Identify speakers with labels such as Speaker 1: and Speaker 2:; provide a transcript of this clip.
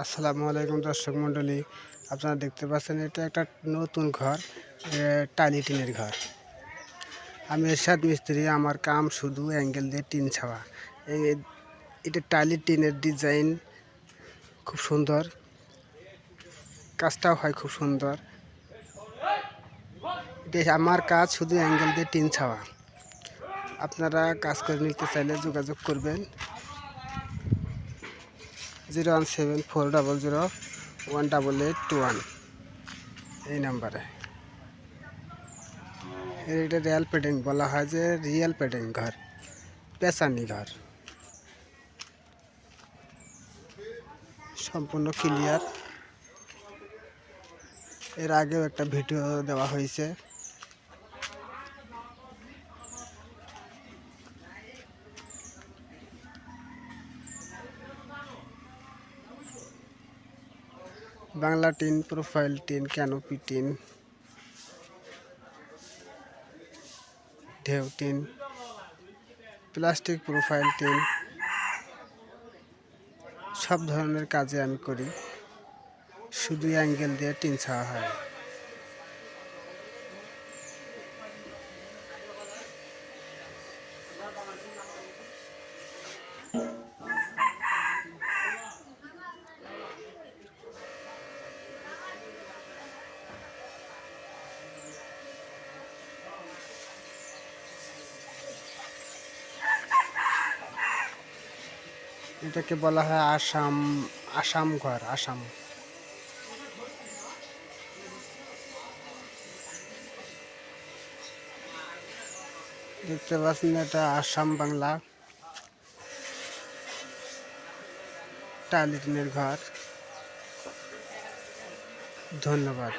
Speaker 1: আসসালামু আলাইকুম দর্শক মণ্ডলী, আপনারা দেখতে পাচ্ছেন এটা একটা নতুন ঘর টালি টিনের ঘর। আমি এরশাদ মিস্ত্রি, আমার কাম শুধু অ্যাঙ্গেল দিয়ে টিন ছাওয়া। এটা টালি টিনের ডিজাইন খুব সুন্দর, কাজটাও হয় খুব সুন্দর। এটা আমার কাজ শুধু অ্যাঙ্গেল দিয়ে টিন ছাওয়া। আপনারা কাজ করে নিতে চাইলে যোগাযোগ করবেন। Zero one seven four double zero one double eight two one এই নাম্বারে। এটা রিয়াল পেডিং বলা হয় যে রিয়েল পেডিং ঘর পেঁচানি ঘর। সম্পূর্ণ ক্লিয়ার এর আগেও একটা ভিডিও দেওয়া হয়েছে। Bangla tin, profile tin, canopy tin, ঢেউ টিন, প্লাস্টিক প্রোফাইল টিন, সব ধরনের কাজে আমি করি। শুধু অ্যাঙ্গেল দিয়ে টিন ছাওয়া হয়। এটাকে বলা হয় আসাম আসাম ঘর, আসাম। দেখতে পাচ্ছেন এটা আসাম বাংলা। টালিটিনের ঘর। ধন্যবাদ।